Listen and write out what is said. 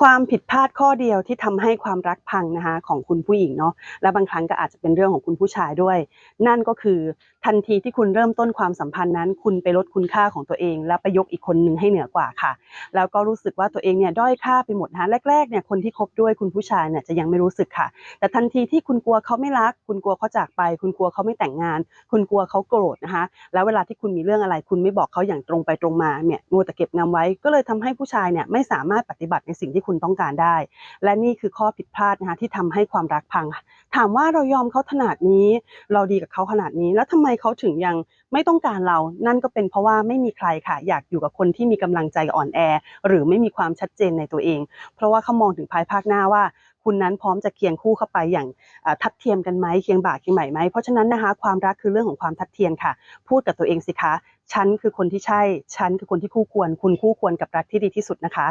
ความผิดพลาดข้อเดียวที่ทำให้ความรักพังนะคะของคุณผู้หญิงเนาะและบางครั้งก็อาจจะเป็นเรื่องของคุณผู้ชายด้วย นั่นก็คือทันทีที่คุณเริ่มต้นความสัมพันธ์นั้น คุณไปลดคุณค่าของตัวเอง แล้วไปยกอีกคนหนึ่งให้เหนือกว่าค่ะ แล้วก็รู้สึกว่าตัวเองเนี่ยด้อยค่าไปหมดนะแรกๆเนี่ยคนที่คบด้วยคุณผู้ชายเนี่ยจะยังไม่รู้สึกค่ะ แต่ทันทีที่คุณกลัวเขาไม่รัก คุณกลัวเขาจากไป คุณกลัวเขาไม่แต่งงาน คุณกลัวเขาโกรธนะคะ แล้วเวลาที่คุณมีเรื่องอะไร คุณไม่บอกเขาอย่างตรงไปตรงมาเนี่ยมัวแต่เก็บงำไว้ ก็เลยทำให้ผู้ชายเนี่ยไม่สามารถปฏิบัติในสิ่งที่คุณต้องการได้ และนี่คือข้อผิดพลาดนะคะที่ทำให้ความรักพัง ถามว่าเรายอมเขาขนาดนี้ เราดีกับเขาขนาดนี้ แล้วทำไมเขาถึงยังไม่ต้องการเรา นั่นก็เป็นเพราะว่าไม่มีใครค่ะ อยากอยู่กับคนที่มีกำลังใจอ่อนแอ หรือไม่มีความชัดเจนในตัวเอง เพราะว่าเขามองถึงภายภาคหน้าว่าคุณนั้นพร้อมจะเคียงคู่เข้าไปอย่างทัดเทียมกันไหมเคียงบ่าเคียงไหมไหมเพราะฉะนั้นนะคะความรักคือเรื่องของความทัดเทียมค่ะ พูดกับตัวเองสิคะฉันคือคนที่ใช่ฉันคือคนที่คู่ควร คุณคู่ควรกับรักที่ดีที่สุดนะคะ